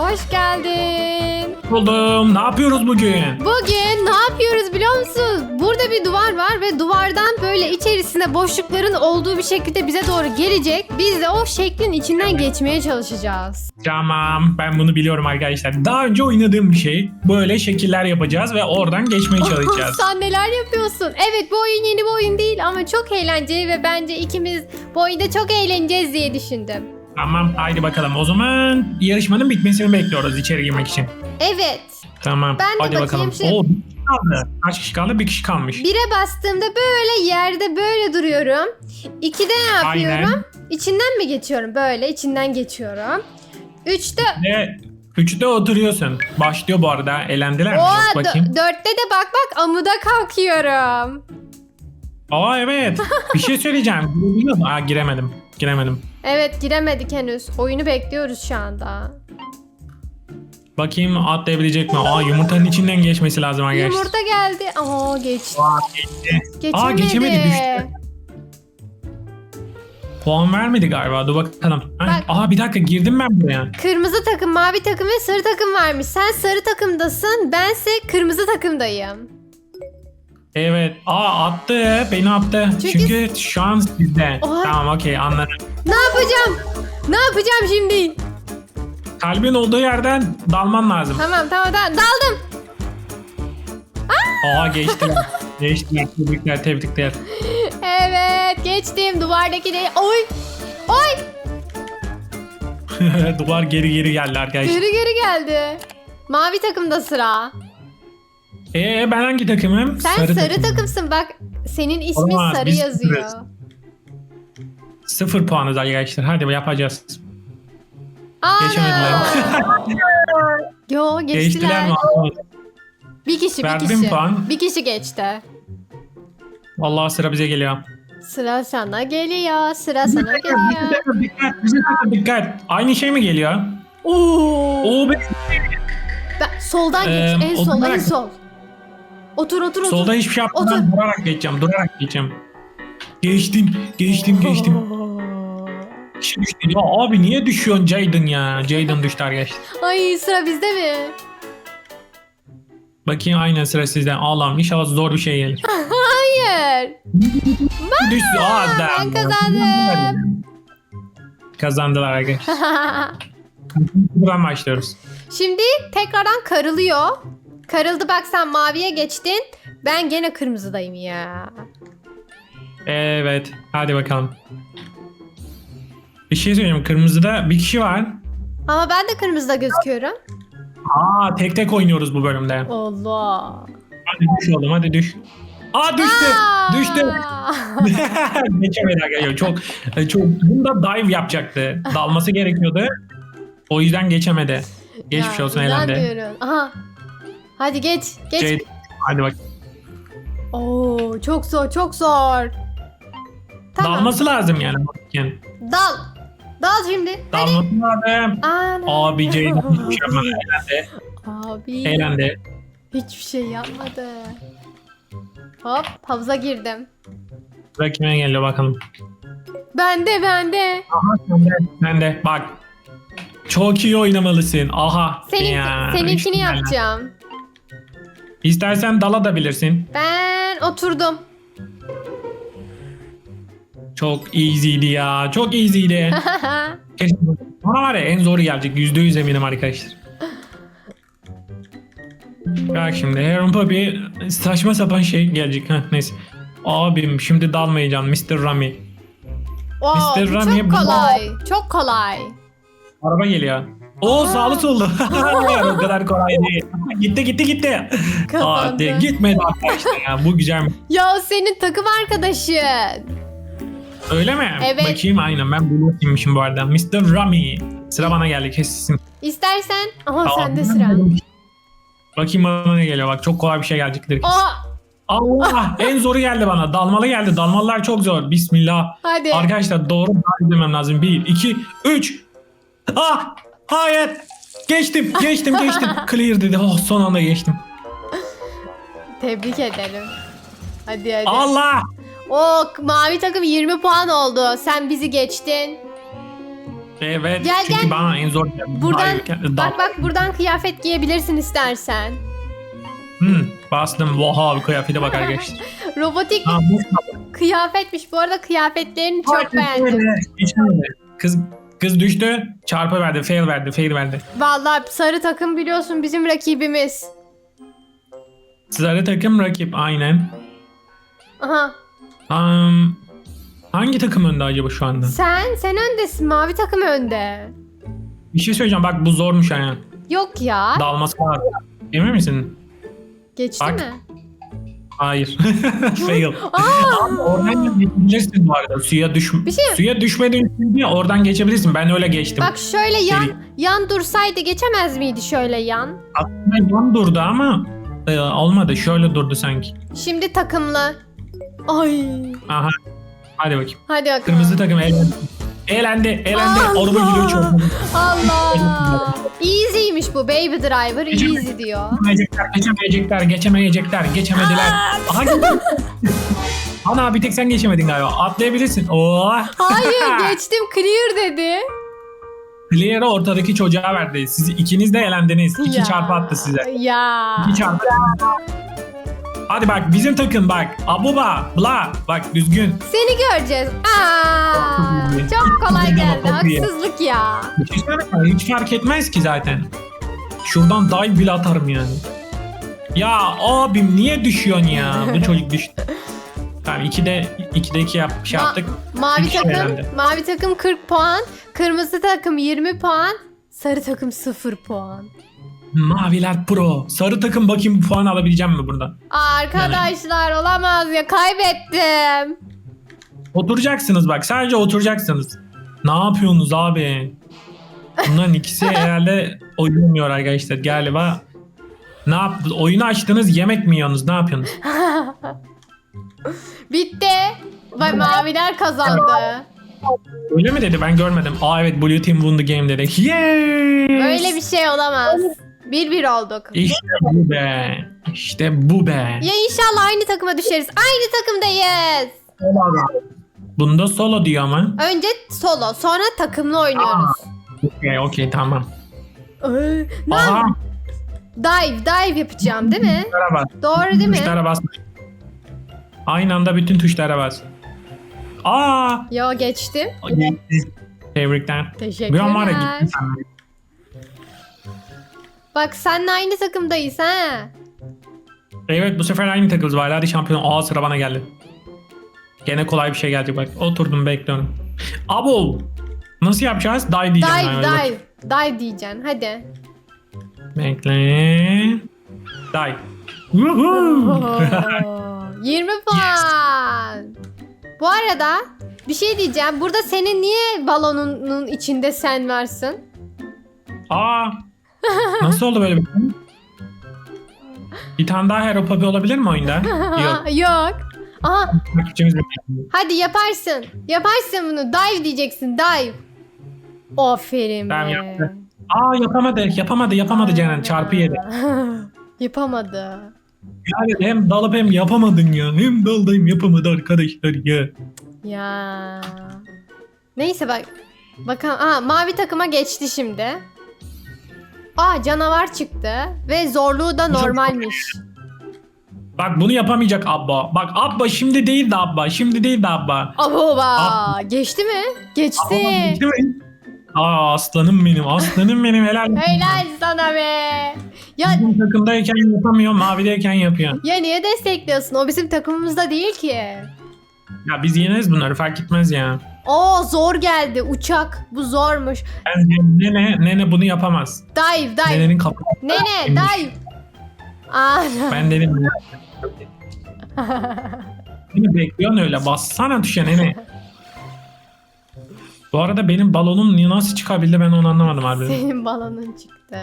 Hoş geldin. Buldum. Ne yapıyoruz bugün? Bugün ne yapıyoruz biliyor musunuz? Burada bir duvar var ve duvardan böyle içerisinde boşlukların olduğu bir şekilde bize doğru gelecek. Biz de o şeklin içinden geçmeye çalışacağız. Tamam. Ben bunu biliyorum arkadaşlar. Daha önce oynadığım bir şey. Böyle şekiller yapacağız ve oradan geçmeye çalışacağız. Sen neler yapıyorsun? Evet bu oyun yeni bir oyun değil ama çok eğlenceli ve bence ikimiz bu oyunda çok eğleneceğiz diye düşündüm. Tamam. Haydi bakalım. O zaman yarışmanın bitmesini bekliyoruz içeri girmek için. Evet. Tamam. Ben de Hadi bakayım bakalım. şimdi. Oo, bir kişi kaldı. Kaç kişi kaldı? Bir kişi kalmış. Bire bastığımda böyle yerde böyle duruyorum. İkide ne yapıyorum? Aynen. İçinden mi geçiyorum? Böyle içinden geçiyorum. Üçte Ve üçte oturuyorsun. Başlıyor bu arada. Elendiler mi? Yok, bakayım. dörtte de bak bak amuda kalkıyorum. Aa evet. Bir şey söyleyeceğim. Girebiliyor musun? Aa giremedim. Giremedim. Evet giremedik henüz. Oyunu bekliyoruz şu anda. Bakayım atlayabilecek mi? Aa yumurtanın içinden geçmesi lazım arkadaşlar. Yumurta geldi. Aa geçti. Aa geçti. Geçemedi. Aa, geçemedi, düştü. Puan vermedi galiba. Dur bakalım. Bak. Aa bir dakika girdim ben buraya. Kırmızı takım, mavi takım ve sarı takım varmış. Sen sarı takımdasın. Bense kırmızı takımdayım. Evet. Aa attı. Beni attı. Çünkü- Çünkü, şu an sizde. Oha. Tamam okey anladım. Ne yapacağım? Ne yapacağım şimdi? Kalbin olduğu yerden dalman lazım. Tamam tamam tamam. Daldım. Aa geçtiler. geçtiler. Tebrikler tebrikler. Evet geçtim duvardaki de. Oy. Oy. Duvar geri geri geldi arkadaşlar. Geri geri geldi. Mavi takımda sıra. Ee ben hangi takımım? Sen sarı, takım. takımsın bak. Senin ismin Olamaz, sarı biz yazıyor. sıfırız. Sıfır puanız arkadaşlar. Hadi yapacağız. Geçemediler. Ana. Yo geçtiler. Geçtiler mi? Bir kişi bir Verdim kişi. puan. Bir kişi geçti. Vallahi sıra bize geliyor. Sıra sana geliyor. Sıra sana geliyor. dikkat, bize dikkat, dikkat. Aynı şey mi geliyor? Oo. Oo be. Ben, soldan geç. Ee, en sol, en oturarak- sol. Otur otur otur. Solda hiçbir şey yapmadan Otur. durarak geçeceğim. Durarak geçeceğim. Geçtim, geçtim, geçtim. Düştü. Ya abi niye düşüyorsun Jaden ya? Jaden düştü arkadaşlar. Ay sıra bizde mi? Bakayım aynen sıra sizden. Allah'ım inşallah zor bir şey gelir. Hayır. Düştü. Aa, ben kazandım. Kazandılar arkadaşlar. Buradan başlıyoruz. Şimdi tekrardan karılıyor. Karıldı bak sen maviye geçtin. Ben gene kırmızıdayım ya. Evet. Hadi bakalım. Bir şey söyleyeyim. Kırmızıda bir kişi var. Ama ben de kırmızıda gözüküyorum. Aa tek tek oynuyoruz bu bölümde. Allah. Hadi düş oğlum hadi düş. Aa düştü. Aa! Düştü. Geçemedi arkadaşlar. Çok, çok, bunda dive yapacaktı. Dalması gerekiyordu. O yüzden geçemedi. Geçmiş Ya, olsun inanmıyorum. Aha. Hadi geç. Geç. Şey, hadi bak. Oo, çok zor, çok zor. Tamam. Dalması lazım yani. yani. Dal. Dal şimdi. Dalması lazım. Ana. Abi Ceylan hiçbir şey yapmadı. Elendi. Abi. Elendi. Hiçbir şey yapmadı. Hop havuza girdim. Sıra kime geliyor bakalım. Bende bende. Aha sen de. Sen de. Bak. Çok iyi oynamalısın. Aha. Senin, Ya, seninkini işte yapacağım. İstersen dala da bilirsin. Ben oturdum. Çok easy'di ya. Çok easy'di. Keşke Bana var ya en zoru gelecek. Yüzde yüz eminim arkadaşlar. Bak şimdi Heron Puppy saçma sapan şey gelecek. Heh, neyse. Abim şimdi dalmayacağım Mr. Rami. Oo, Mr. Rami çok kolay. Çok kolay. Araba geliyor. Oo sağlı sollu. o kadar kolay değil. gitti gitti gitti. Kazandı. Hadi gitmedi arkadaşlar ya. Bu güzel mi? Ya o senin takım arkadaşın. Öyle mi? Evet. Bakayım aynen ben bunu kimmişim bu arada. Mr. Rami. Sıra bana geldi kesin. İstersen. Aha Aa, sende sıra. Bakayım bana ne geliyor bak çok kolay bir şey gelecektir. kesin. Aa, Allah en zoru geldi bana. Dalmalı geldi. Dalmalılar çok zor. Bismillah. hadi. Arkadaşlar doğru tarif demem lazım. 1, 2, 3. Ah! Hayır. Geçtim, geçtim, geçtim. Clear dedi. Oh son anda geçtim. Tebrik ederim. Hadi hadi. Allah! O mavi takım 20 puan oldu. Sen bizi geçtin. Evet. Gel, çünkü gel. bana en zor Buradan Dive- bak bak buradan kıyafet giyebilirsin istersen. Hmm, bastım. Wow kıyafete bak arkadaşlar. Robotik Ha, kıyafetmiş. Bu arada kıyafetlerini çok beğendim. Geçemedi. Kız kız düştü. Çarpı verdi. Fail verdi. Fail verdi. Vallahi sarı takım biliyorsun bizim rakibimiz. Sarı takım rakip aynen. Aha. Um, hangi takım önde acaba şu anda? Sen sen öndesin. Mavi takım önde. Bir şey söyleyeceğim. Bak bu zormuş yani. Yok ya. Dalması var. Emin misin? Geçti Bak. mi? Hayır. Fail. Oradan geçebilirsin bu arada. Suya düş Bir şey- suya düşmeden diye oradan geçebilirsin. Ben öyle geçtim. Bak şöyle yan yan dursaydı geçemez miydi şöyle yan? Aslında yan durdu ama e, olmadı. Şöyle durdu sanki. Şimdi takımlı. Ay. Aha. Hadi bakayım. Hadi bakalım. Kırmızı takım elendi. Elendi. Elendi. Allah! Araba gidiyor çok. Allah. Easy'ymiş bu Baby Driver. Easy diyor. Geçemeyecekler, geçemeyecekler, geçemeyecekler, geçemediler. Aha geçtim. Ana bir tek sen geçemedin galiba. Atlayabilirsin. Oh. Hayır geçtim clear dedi. Clear'ı ortadaki çocuğa verdi. Siz ikiniz de elendiniz. İki Ya. çarpı attı size. Ya. İki çarpı. Hadi bak bizim takım bak. Abuba, bla. Bak düzgün. Seni göreceğiz. Aa, çok kolay geldi. Haksızlık ya. Şey? Hiç fark etmez ki zaten. Şuradan dive bile atarım yani. Ya abim niye düşüyorsun ya? Bu çocuk düştü. Tamam 2'de 2'de 2 yap, şey Ma- yaptık. Mavi İki takım, elendi. mavi takım 40 puan, kırmızı takım 20 puan, sarı takım 0 puan. Maviler pro. Sarı takım bakayım puan alabileceğim mi burada? Arkadaşlar olamaz ya kaybettim. Oturacaksınız bak. Sadece oturacaksınız. Ne yapıyorsunuz abi? Bunların ikisi herhalde oynamıyor arkadaşlar galiba. Ne yap? Oyunu açtınız yemek mi yiyorsunuz? Ne yapıyorsunuz? Bitti. Bak maviler kazandı. Öyle mi dedi? Ben görmedim. Aa evet Blue Team won the game dedi. Yes! Böyle bir şey olamaz. Bir bir olduk. İşte bu be. İşte bu be. Ya inşallah aynı takıma düşeriz. Aynı takımdayız. Bunda solo diyor ama. Önce solo, sonra takımlı oynuyoruz. Okey okey tamam. Aha. Dive, dive yapacağım değil mi? Tuşlara bas. Doğru değil mi? Tuşlara bas. Aynı anda bütün tuşlara bas. Aa! Yo geçtim. Tebrikler. Teşekkürler. Bir an var ya gittin sen. Bak seninle aynı takımdayız ha. Evet bu sefer aynı takılız var. Hadi şampiyon. Aa sıra bana geldi. Gene kolay bir şey gelecek bak. Oturdum bekliyorum. Abo! Nasıl yapacağız? Dive diyeceğim. Dive, hadi dive. Dive diyeceksin. Hadi. Bekle. Dive. Woohoo! Oo, 20 puan. Bu arada bir şey diyeceğim. Burada senin niye balonunun içinde sen varsın? Aa! Nasıl oldu böyle bir şey? Bir tane daha Hero Puppy olabilir mi oyunda? Yok. Yok. Aha, Takipçimiz hadi yaparsın. Yaparsın bunu. Dive diyeceksin. Dive. Aferin Tamam, be. yaptı. Aa yapamadı. Yapamadı. Yapamadı Ceren. Çarpı yedi. Yapamadı. Yani hem dalıp hem yapamadın ya. Hem daldı hem yapamadı arkadaşlar ya. Ya. Neyse bak. Bakalım. Aa, mavi takıma geçti şimdi. Aa canavar çıktı. Ve zorluğu da normalmiş. Bak bunu yapamayacak Abba. Bak Abba şimdi değil de Abba. Şimdi değil de Abba. Aboba. Aa. Geçti mi? Geçti. Abba değil mi? Aa aslanım benim. Aslanım benim helal. Helal sana be. Ya, Bizim takımdayken yapamıyor. Mavideyken yapıyor. ya niye destekliyorsun? O bizim takımımızda değil ki. Ya biz yeneriz bunları fark etmez ya. Oo zor geldi. Uçak. Bu zormuş. Bence nene, nene bunu yapamaz. Dive dive. Nenenin kapı. Nene dive. Aa. Ben dedim. Beni bekliyorsun öyle. Bassana tuşa nene. Bu arada benim balonum nasıl çıkabildi ben onu anlamadım abi. Senin balonun çıktı.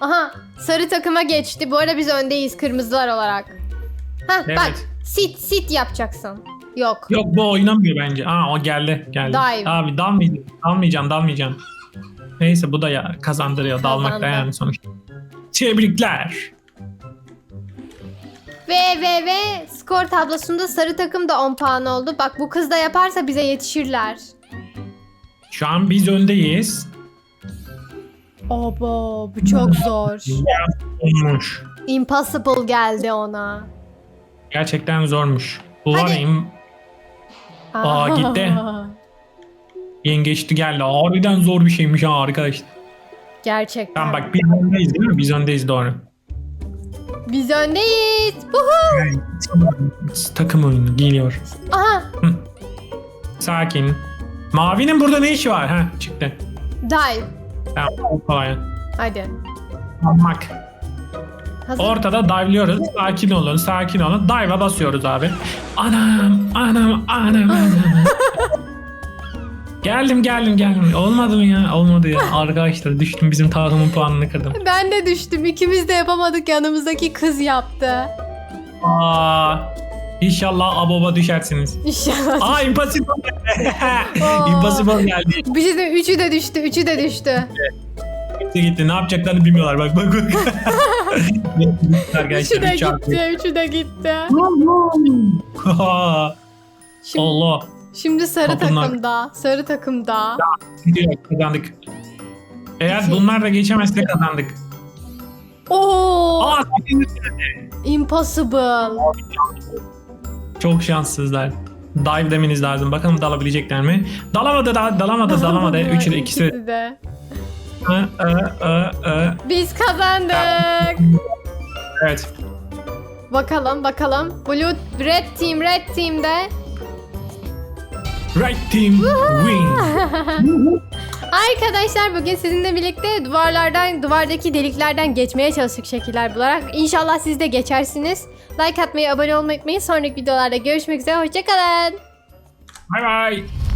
Aha sarı takıma geçti. Bu arada biz öndeyiz kırmızılar olarak. Ha Evet. bak sit sit yapacaksın. Yok. Yok bu oynamıyor bence. Aa o geldi geldi. Dive. Abi dalmayacağım dalmayacağım dalmayacağım. Neyse bu da ya kazandırıyor dalmakta Kazandı. yani sonuçta. Tebrikler. Ve ve ve skor tablosunda sarı takım da 10 puan oldu. Bak bu kız da yaparsa bize yetişirler. Şu an biz öndeyiz. Obo bu çok zor. Olmuş. Impossible geldi ona. Gerçekten zormuş. Bu var Hadi. ya im- Aa, gitti. yengeçti geldi. Harbiden zor bir şeymiş ha arkadaşlar. Gerçekten. Tamam bak biz öndeyiz değil mi? Biz öndeyiz doğru. Biz öndeyiz. Buhu. Takım oyunu geliyor. Aha. Sakin. Mavinin burada ne işi var? Ha çıktı. Dive. Tamam kolay. Hadi. Almak. Hazır. Ortada dive'liyoruz. Sakin olun, sakin olun. Dive'a basıyoruz abi. Anam, anam, anam, anam. geldim, geldim, geldim. Olmadı mı ya? Olmadı ya. Arkadaşlar düştüm bizim tahtamın puanını kırdım. Ben de düştüm. İkimiz de yapamadık. Yanımızdaki kız yaptı. Aa, inşallah aboba düşersiniz. İnşallah. Aa impossible impossible geldi. Bir şey söyleyeyim, Üçü de düştü. Üçü de düştü. Gitti gitti. Ne yapacaklarını bilmiyorlar. Bak bak bak. Üçü de gitti. Üçü de gitti. Şimdi, Allah. şimdi sarı Kapınlar. takımda. Sarı takımda. Gidiyor kazandık. Eğer bunlar da geçemezse kazandık. Oo! Aa Impossible. çok şanssızlar. Dive demeniz lazım. Bakalım dalabilecekler mi? Dalamadı da dalamadı dalamadı. Üçü de ikisi. İkisi de. Biz kazandık. Evet. Bakalım bakalım. Blue Red Team Red Team'de. Right team win. Arkadaşlar bugün sizinle birlikte duvarlardan, duvardaki deliklerden geçmeye çalıştık şekiller bularak. İnşallah siz de geçersiniz. Like atmayı, abone olmayı unutmayın. Sonraki videolarda görüşmek üzere. Hoşçakalın. Bye bye.